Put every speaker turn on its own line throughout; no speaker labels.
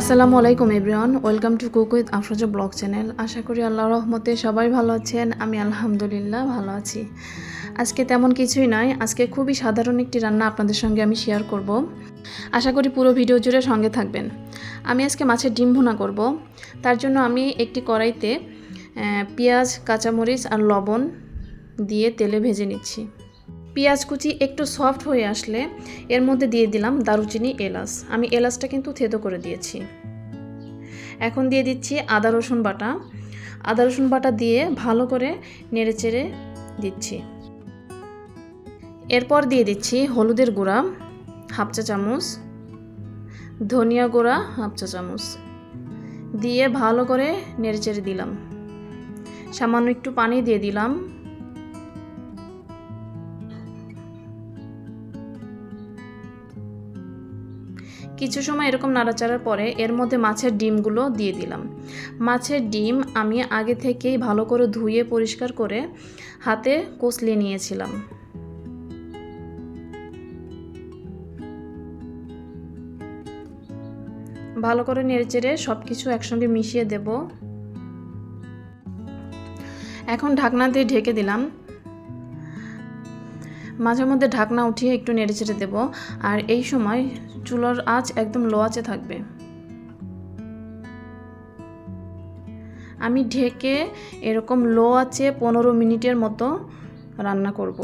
আসসালামু আলাইকুম, everyone. Welcome to cook with Afroza blog channel. আশা করি আল্লাহ রহমতে সবাই ভালো আছেন। আমি আলহামদুলিল্লাহ ভালো আছি। আজকে তেমন কিছুই নয় আজকে খুবই সাধারণ একটি রান্না আপনাদের সঙ্গে আমি শেয়ার করব। আশা করি পুরো ভিডিও জুড়ে সঙ্গে থাকবেন। আমি আজকে মাছের ডিম ভুনা করব। তার জন্য আমি একটি কড়াইতে পেঁয়াজ, কাঁচামরিচ আর লবণ দিয়ে তেলে ভেজে নিচ্ছি। পেঁয়াজ কুচি একটু সফট হয়ে আসলে এর মধ্যে দিয়ে দিলাম দারুচিনি এলাচ। আমি এলাচটা কিন্তু থেতো করে দিয়েছি। এখন দিয়ে দিচ্ছি আদা রসুন বাটা। আদা রসুন বাটা দিয়ে ভালো করে নেড়ে চেড়ে দিচ্ছি। এরপর দিয়ে দিচ্ছি হলুদের গুঁড়া, হাফ চা চামচ, ধনিয়া গুঁড়া, হাফ চা চামচ। দিয়ে ভালো করে নেড়ে চেড়ে দিলাম। সামান্য একটু পানি দিয়ে দিলাম। কিছু সময় এরকম নাড়াচাড়ার পরে এর মধ্যে মাছের ডিমগুলো দিয়ে দিলাম। মাছের ডিম আমি আগে থেকেই ভালো করে ধুয়ে পরিষ্কার করে হাতে কষলিয়ে নিয়েছিলাম। ভালো করে নেড়েচেড়ে সব কিছু একসঙ্গে মিশিয়ে দেব। এখন ঢাকনা দিয়ে ঢেকে দিলাম। মাঝে মধ্যে ঢাকনা উঠিয়ে একটু নেড়ে চেড়ে দেব। আর এই সময় চুলার আঁচ একদম লো আঁচে থাকবে। আমি ঢেকে এরকম লো আঁচে পনেরো মিনিটের মতো রান্না করব।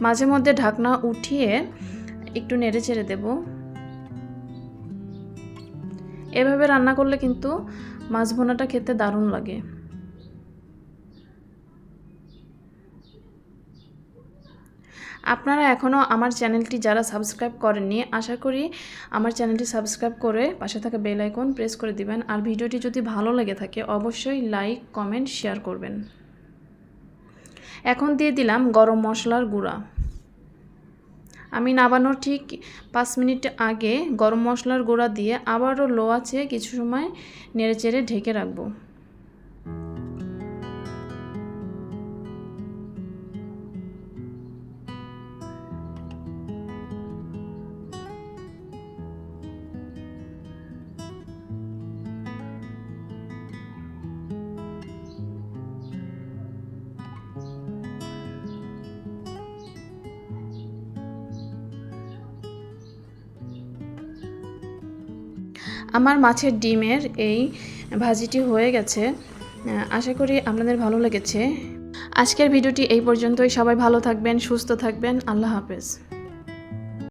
মাঝে মধ্যে ঢাকনা উঠিয়ে একটু নেড়ে চেড়ে দেব। এভাবে রান্না করলে কিন্তু মাছ ভোনাটা খেতে দারুণ লাগে। আপনারা এখনও আমার চ্যানেলটি যারা সাবস্ক্রাইব করেননি, আশা করি আমার চ্যানেলটি সাবস্ক্রাইব করে পাশে থাকা বেল আইকন প্রেস করে দিবেন। আর ভিডিওটি যদি ভালো লেগে থাকে, অবশ্যই লাইক, কমেন্ট, শেয়ার করবেন। এখন দিয়ে দিলাম গরম মশলার গুঁড়া। আমি নাবানোর ঠিক পাঁচ মিনিট আগে গরম মশলার গুঁড়া দিয়ে আবারও লো আছে কিছু সময় নেড়েচেড়ে ঢেকে রাখব। আমার মাছের ডিমের এই ভাজিটি হয়ে গেছে। আশা করি আপনাদের ভালো লেগেছে। আজকের ভিডিওটি এই পর্যন্তই। সবাই ভালো থাকবেন, সুস্থ থাকবেন। আল্লাহ হাফেজ।